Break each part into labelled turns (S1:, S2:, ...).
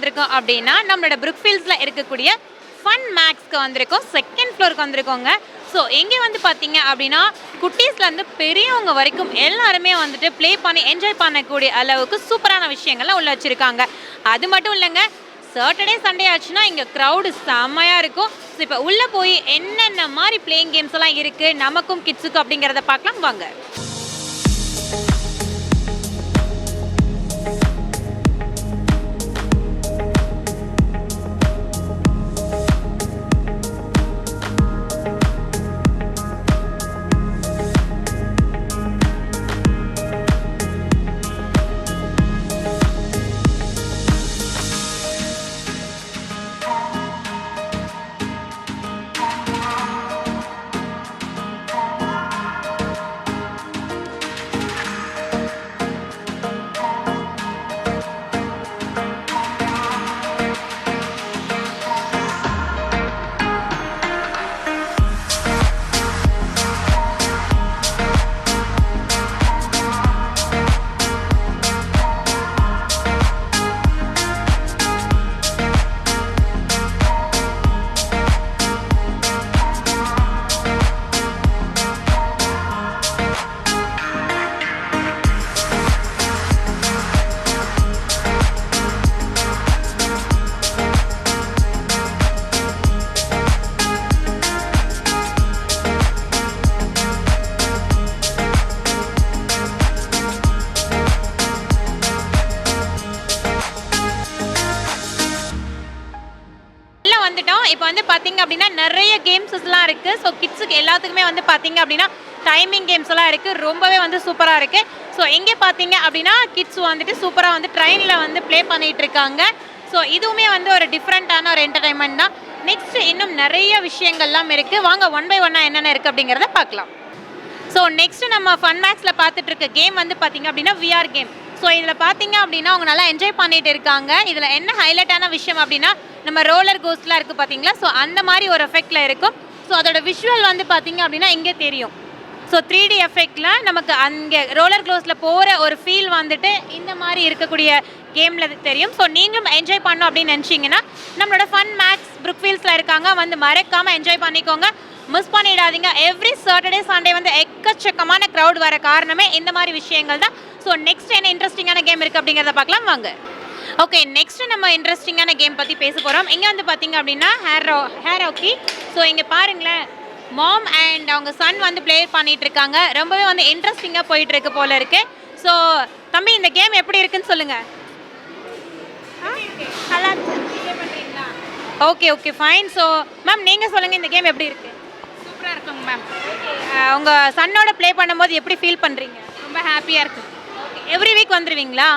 S1: வந்திருக்கோம் அப்படின்னா நம்மளோட புருக்ஃபீல்ட்ஸில் இருக்கக்கூடிய ஃபன் மேக்ஸ்க்கு வந்திருக்கோம் செகண்ட் ஃப்ளோருக்கு வந்திருக்கோங்க. ஸோ எங்கே வந்து பார்த்தீங்க அப்படின்னா குட்டீஸ்லேருந்து பெரியவங்க வரைக்கும் எல்லாருமே வந்துட்டு ப்ளே பண்ணி என்ஜாய் பண்ணக்கூடிய அளவுக்கு சூப்பரான விஷயங்கள்லாம் உள்ள வச்சுருக்காங்க. அது மட்டும் இல்லைங்க சாட்டர்டே சண்டே ஆச்சுன்னா இங்கே க்ரௌடு செம்மையாக இருக்கும். ஸோ இப்போ உள்ளே போய் என்னென்ன மாதிரி பிளேயிங் கேம்ஸ் எல்லாம் இருக்குது நமக்கும் கிட்ஸுக்கும் அப்படிங்கிறத பார்க்கலாம் வாங்க. வந்துட்டோம். இப்போ வந்து பார்த்தீங்க அப்படின்னா நிறைய கேம்ஸஸ்லாம் இருக்குது ஸோ கிட்ஸுக்கு எல்லாத்துக்குமே வந்து பார்த்தீங்க அப்படின்னா டைமிங் கேம்ஸ் எல்லாம் இருக்குது ரொம்பவே வந்து சூப்பராக இருக்குது ஸோ எங்கே பார்த்தீங்க அப்படின்னா கிட்ஸ் வந்துட்டு சூப்பராக வந்து ட்ரெயினில் வந்து ப்ளே பண்ணிகிட்டு இருக்காங்க. ஸோ இதுவுமே வந்து ஒரு டிஃப்ரெண்ட்டான ஒரு என்டர்டைன்மெண்ட் தான். நெக்ஸ்ட் இன்னும் நிறைய விஷயங்கள்லாம் இருக்குது வாங்க ஒன் பை ஒன்னாக என்னென்ன இருக்குது அப்படிங்கிறத பார்க்கலாம். ஸோ நெக்ஸ்ட் நம்ம ஃபன் மேக்ஸில் பார்த்துட்டு இருக்க கேம் வந்து பார்த்தீங்க அப்படின்னா விஆர் கேம் ஸோ இதில் பார்த்தீங்க அப்படின்னா அவங்க நல்லா என்ஜாய் பண்ணிட்டு இருக்காங்க. இதில் என்ன ஹைலைட்டான விஷயம் அப்படின்னா நம்ம ரோலர் கோஸ்ட்லாம் இருக்குது பார்த்தீங்களா ஸோ அந்த மாதிரி ஒரு எஃபெக்டில் இருக்கும். ஸோ அதோட விஷுவல் வந்து பார்த்தீங்க அப்படின்னா இங்கே தெரியும். ஸோ த்ரீ டி எஃபெக்டில் நமக்கு அங்கே ரோலர் க்ளோஸில் போகிற ஒரு ஃபீல் வந்துட்டு இந்த மாதிரி இருக்கக்கூடிய கேமில் தெரியும். ஸோ நீங்களும் என்ஜாய் பண்ணோம் அப்படின்னு நினச்சிங்கன்னா நம்மளோட ஃபன் மேக்ஸ் புருக்ஃபீல்ஸில் இருக்காங்க. வந்து மறக்காமல் என்ஜாய் பண்ணிக்கோங்க. மிஸ் பண்ணிடாதீங்க. எவ்ரி சாட்டர்டே சண்டே வந்து எக்கச்சக்கமான க்ரௌட் வர காரணமே இந்த மாதிரி விஷயங்கள் தான். ஸோ நெக்ஸ்ட் என்ன இன்ட்ரெஸ்டிங்கான கேம் இருக்குது அப்படிங்கிறத பார்க்கலாம் வாங்க. ஓகே நெக்ஸ்ட் நம்ம இன்ட்ரெஸ்டிங்கான கேம் பற்றி பேச போகிறோம் இங்கே வந்து பார்த்தீங்க அப்படின்னா ஹேர் ஹேர் ஹாக்கி ஸோ இங்கே பாருங்களேன். மாம் அண்ட் அவங்க சன் வந்து ப்ளே பண்ணிட்டு இருக்காங்க. ரொம்பவே வந்து இன்ட்ரெஸ்டிங்காக போயிட்டு இருக்கு போல இருக்கு. ஸோ தம்பி இந்த கேம் எப்படி இருக்குன்னு சொல்லுங்க. Okay okay fine so ma'am நீங்கள் சொல்லுங்கள் இந்த கேம் எப்படி இருக்கு?
S2: இருக்குங்க மேம்
S1: அஹ் உங்க சன்னோட ப்ளே பண்ணும்போது எப்படி ஃபீல் பண்ணுறீங்க
S2: ரொம்ப ஹாப்பியாக இருக்கு.
S1: ஓகே எவ்ரி வீக் வந்துடுவீங்களா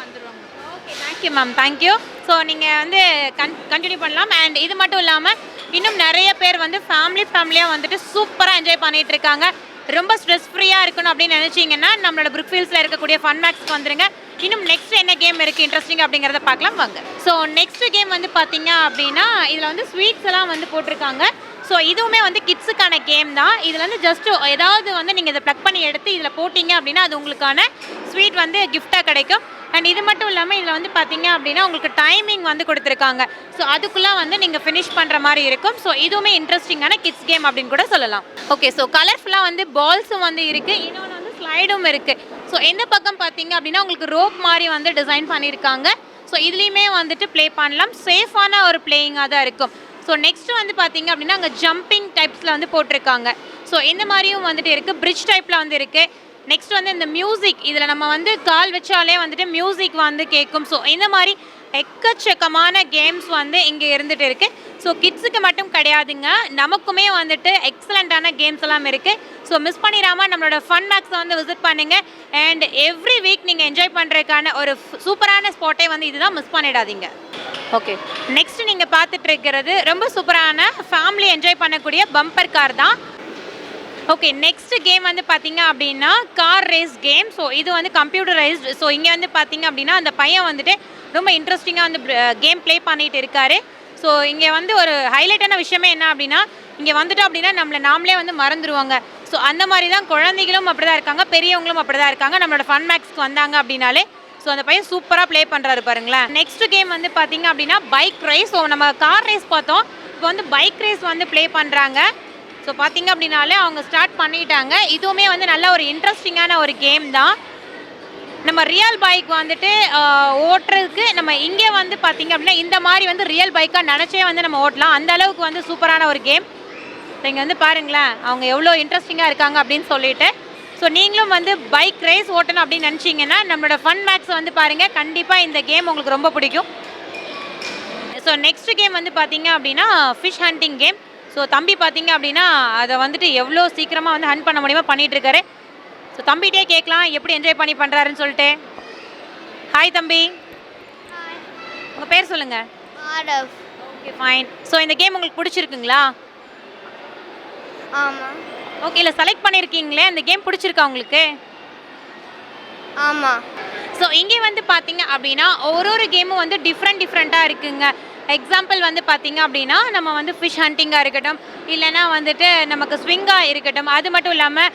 S2: வந்துடுவாங்க
S1: okay thank you ma'am thank you so நீங்கள் வந்து கன் கண்டினியூ பண்ணலாம். அண்ட் இது மட்டும் இல்லாமல் இன்னும் நிறைய பேர் வந்து ஃபேமிலி ஃபேமிலியாக வந்துட்டு சூப்பராக என்ஜாய் பண்ணிட்டு இருக்காங்க. ரொம்ப ஸ்ட்ரெஸ் ஃப்ரீயாக இருக்கணும் அப்படின்னு நினச்சிங்கன்னா நம்மளோட புருக்ஃபீல்ஸில் இருக்கக்கூடிய ஃபன் மேக்ஸ்க்கு வந்துருங்க. இன்னும் நெக்ஸ்ட் என்ன கேம் இருக்குது இன்ட்ரெஸ்டிங் அப்படிங்கிறத பார்க்கலாம் வாங்க. ஸோ நெக்ஸ்ட் கேம் வந்து பார்த்தீங்க அப்படின்னா இதில் வந்து ஸ்வீட்ஸ் எல்லாம் வந்து போட்டிருக்காங்க. ஸோ இதுவுமே வந்து கிட்ஸுக்கான கேம் தான். இதில் வந்து ஜஸ்ட் ஏதாவது வந்து நீங்கள் இதை ப்ளக் பண்ணி எடுத்து இதில் போட்டிங்க அப்படின்னா அது உங்களுக்கான ஸ்வீட் வந்து கிஃப்டாக கிடைக்கும். அண்ட் இது மட்டும் இல்லாமல் இதில் வந்து பார்த்தீங்க அப்படின்னா உங்களுக்கு டைமிங் வந்து கொடுத்துருக்காங்க. ஸோ அதுக்குள்ளே வந்து நீங்கள் ஃபினிஷ் பண்ணுற மாதிரி இருக்கும். ஸோ இதுவுமே இன்ட்ரெஸ்டிங்கான கிட்ஸ் கேம் அப்படின்னு கூட சொல்லலாம். ஓகே ஸோ கலர்ஃபுல்லாக வந்து பால்ஸும் வந்து இருக்குது இன்னொன்று வந்து ஸ்லைடும் இருக்குது ஸோ எந்த பக்கம் பார்த்தீங்க அப்படின்னா உங்களுக்கு ரோப் மாதிரி வந்து டிசைன் பண்ணியிருக்காங்க. ஸோ இதுலேயுமே வந்துட்டு ப்ளே பண்ணலாம். சேஃபான ஒரு பிளேயிங்காக தான் இருக்கும். ஸோ நெக்ஸ்ட் வந்து பார்த்தீங்க அப்படின்னா அங்கே ஜம்பிங் டைப்ஸில் வந்து போட்டிருக்காங்க. ஸோ இந்த மாதிரியும் வந்துட்டு இருக்குது பிரிட்ஜ் டைப்பில் வந்து இருக்குது நெக்ஸ்ட் வந்து இந்த மியூசிக் இதில் நம்ம வந்து கால் வச்சாலே வந்துட்டு மியூசிக் வந்து கேட்கும் ஸோ இந்த மாதிரி எக்கச்சக்கமான கேம்ஸ் வந்து இங்கே இருந்துட்டு இருக்கு. ஸோ கிட்ஸுக்கு மட்டும் கிடையாதுங்க. நமக்குமே வந்துட்டு எக்ஸலண்ட்டான கேம்ஸ் எல்லாம் இருக்குது ஸோ மிஸ் பண்ணிடாமல் நம்மளோட ஃபன் மேக்ஸை வந்து விசிட் பண்ணுங்கள் அண்ட் எவ்ரி வீக் நீங்கள் என்ஜாய் பண்ணுறதுக்கான ஒரு சூப்பரான ஸ்பாட்டே வந்து இதுதான் மிஸ் பண்ணிடாதீங்க. ஓகே நெக்ஸ்ட் நீங்கள் பார்த்துட்டு இருக்கிறது ரொம்ப சூப்பரான ஃபேமிலி என்ஜாய் பண்ணக்கூடிய பம்பர் கார் தான். ஓகே நெக்ஸ்ட் கேம் வந்து பார்த்தீங்க அப்படின்னா கார் ரேஸ் கேம் ஸோ இது வந்து கம்ப்யூட்டரைஸ்டு ஸோ இங்கே வந்து பார்த்தீங்க அப்படின்னா அந்த பையன் வந்துட்டு ரொம்ப இன்ட்ரெஸ்டிங்காக வந்து கேம் ப்ளே பண்ணிகிட்டு இருக்காரு. ஸோ இங்கே வந்து ஒரு ஹைலைட்டான விஷயமே என்ன அப்படின்னா இங்கே வந்துட்டோம் அப்படின்னா நம்மளை நாமளே வந்து மறந்துடுவாங்க ஸோ அந்த மாதிரி தான் குழந்தைகளும் அப்படி தான் இருக்காங்க பெரியவங்களும் அப்படி தான் இருக்காங்க. நம்மளோட ஃபன் மேக்ஸ்க்கு வந்தாங்க அப்படின்னாலே ஸோ அந்த பையன் சூப்பராக ப்ளே பண்ணுறாரு பாருங்களேன். நெக்ஸ்ட் கேம் வந்து பார்த்தீங்க அப்படின்னா பைக் ரேஸ் ஸோ நம்ம கார் ரேஸ் பார்த்தோம். இப்போ வந்து பைக் ரேஸ் வந்து ப்ளே பண்ணுறாங்க ஸோ பார்த்தீங்க அப்படின்னாலே அவங்க ஸ்டார்ட் பண்ணிட்டாங்க. இதுவுமே வந்து நல்ல ஒரு இன்ட்ரெஸ்டிங்கான ஒரு கேம் தான். நம்ம ரியல் பைக் வந்துட்டு ஓட்டுறதுக்கு நம்ம இங்கே வந்து பார்த்தீங்க அப்படின்னா இந்த மாதிரி வந்து ரியல் பைக்காக நினச்சே வந்து நம்ம ஓட்டலாம். அந்த அளவுக்கு வந்து சூப்பரான ஒரு கேம் இங்கே வந்து பாருங்களேன். அவங்க எவ்வளோ இன்ட்ரெஸ்டிங்காக இருக்காங்க அப்படின்னு சொல்லிட்டு ஸோ நீங்களும் வந்து பைக் ரேஸ் ஓட்டணும் அப்படின்னு நினச்சிங்கன்னா நம்மளோட ஃபன் மேக்ஸ் வந்து பாருங்கள் கண்டிப்பாக இந்த கேம் உங்களுக்கு ரொம்ப பிடிக்கும். ஸோ நெக்ஸ்ட் கேம் வந்து பார்த்தீங்க அப்படின்னா ஃபிஷ் ஹண்டிங் கேம் ஸோ தம்பி பார்த்தீங்க அப்படின்னா அதை வந்துட்டு எவ்வளோ சீக்கிரமாக வந்து ஹண்ட் பண்ண முடியுமோ பண்ணிட்டு இருக்காரு ஸோ தம்பிகிட்டே கேட்கலாம் எப்படி என்ஜாய் பண்ணி பண்ணுறாருன்னு சொல்லிட்டு. ஹாய் தம்பி. உங்கள் பேர் சொல்லுங்கள்
S3: ஆடவ்.
S1: ஓகே ஃபைன் ஸோ இந்த கேம் உங்களுக்கு பிடிச்சிருக்குங்களா?
S3: ஆமாம்
S1: ஓகே இல்லை செலக்ட் பண்ணியிருக்கீங்களே அந்த கேம் பிடிச்சிருக்கா உங்களுக்கு?
S3: ஆமாம்
S1: ஸோ இங்கே வந்து பார்த்தீங்க அப்படின்னா ஒரு ஒரு கேமும் வந்து டிஃப்ரெண்ட் டிஃப்ரெண்ட்டாக இருக்குங்க. எக்ஸாம்பிள் வந்து பார்த்தீங்க அப்படின்னா நம்ம வந்து ஃபிஷ் ஹண்டிங்காக இருக்கட்டும் இல்லைன்னா வந்துட்டு நமக்கு ஸ்விங்காக இருக்கட்டும் அது மட்டும் இல்லாமல்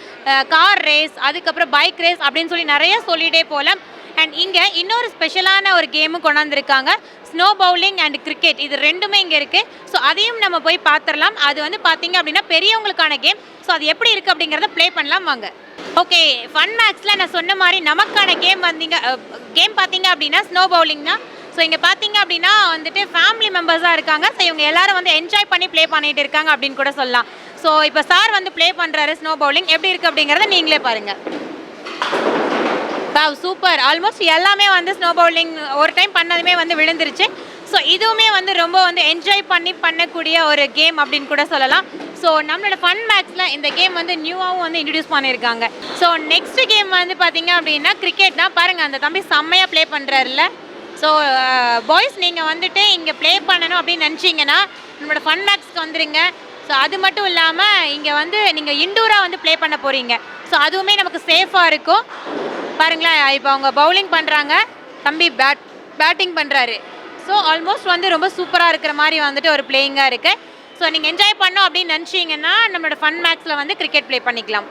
S1: கார் ரேஸ் அதுக்கப்புறம் பைக் ரேஸ் அப்படின்னு சொல்லி நிறைய சொல்லிகிட்டே போகலாம். அண்ட் இங்கே இன்னொரு ஸ்பெஷலான ஒரு கேமும் கொண்டாந்துருக்காங்க. ஸ்னோ பவுலிங் அண்ட் கிரிக்கெட் இது ரெண்டுமே இங்கே இருக்குது ஸோ அதையும் நம்ம போய் பார்த்துடலாம் அது வந்து பார்த்தீங்க அப்படின்னா பெரியவங்களுக்கான கேம் ஸோ அது எப்படி இருக்குது அப்படிங்கிறத ப்ளே பண்ணலாம் வாங்க. ஓகே ஃபன் மேக்ஸில் நான் சொன்ன மாதிரி நமக்கான கேம் வந்தீங்க கேம் பார்த்தீங்க அப்படின்னா ஸ்னோ பவுலிங் தான். ஸோ இங்கே பார்த்தீங்க அப்படின்னா வந்துட்டு ஃபேமிலி மெம்பர்ஸாக இருக்காங்க. ஸோ இவங்க எல்லாரும் வந்து என்ஜாய் பண்ணி ப்ளே பண்ணிட்டு இருக்காங்க அப்படின்னு கூட சொல்லலாம். ஸோ இப்போ சார் வந்து ப்ளே பண்ணுறாரு ஸ்னோ பவுலிங் எப்படி இருக்குது அப்படிங்கிறத நீங்களே பாருங்கள் வாவ் சூப்பர் ஆல்மோஸ்ட் எல்லாமே வந்து ஸ்னோ பவுலிங் ஒரு டைம் பண்ணதுமே வந்து விழுந்துருச்சு. ஸோ இதுவுமே வந்து ரொம்ப வந்து என்ஜாய் பண்ணி பண்ணக்கூடிய ஒரு கேம் அப்படின்னு கூட சொல்லலாம். ஸோ நம்மளோட ஃபன் மேக்ஸில் இந்த கேம் வந்து நியூவாகவும் வந்து இன்ட்ரடியூஸ் பண்ணியிருக்காங்க. ஸோ நெக்ஸ்ட் கேம் வந்து பார்த்தீங்க அப்படின்னா கிரிக்கெட் தான். பாருங்கள் அந்த தம்பி செம்மையாக ப்ளே பண்ணுறாருல ஸோ பாய்ஸ் uh, நீங்கள் வந்துட்டு இங்கே ப்ளே பண்ணணும் அப்படின்னு நினச்சிங்கன்னா நம்மளோட ஃபன் மேக்ஸ்க்கு வந்துடுங்க ஸோ அது மட்டும் இல்லாமல் இங்கே வந்து நீங்கள் இண்டோராக வந்து ப்ளே பண்ண போகிறீங்க ஸோ அதுவுமே நமக்கு சேஃபாக இருக்கும். பாருங்களேன் இப்போ அவங்க பவுலிங் பண்ணுறாங்க தம்பி பேட் பேட்டிங் பண்ணுறாரு ஸோ ஆல்மோஸ்ட் வந்து ரொம்ப சூப்பராக இருக்கிற மாதிரி வந்துட்டு ஒரு பிளேயிங்காக இருக்குது ஸோ நீங்கள் என்ஜாய் பண்ணோம் அப்படின்னு நினச்சிங்கன்னா நம்மளோட ஃபன் மேக்ஸில் வந்து கிரிக்கெட் ப்ளே பண்ணிக்கலாம்.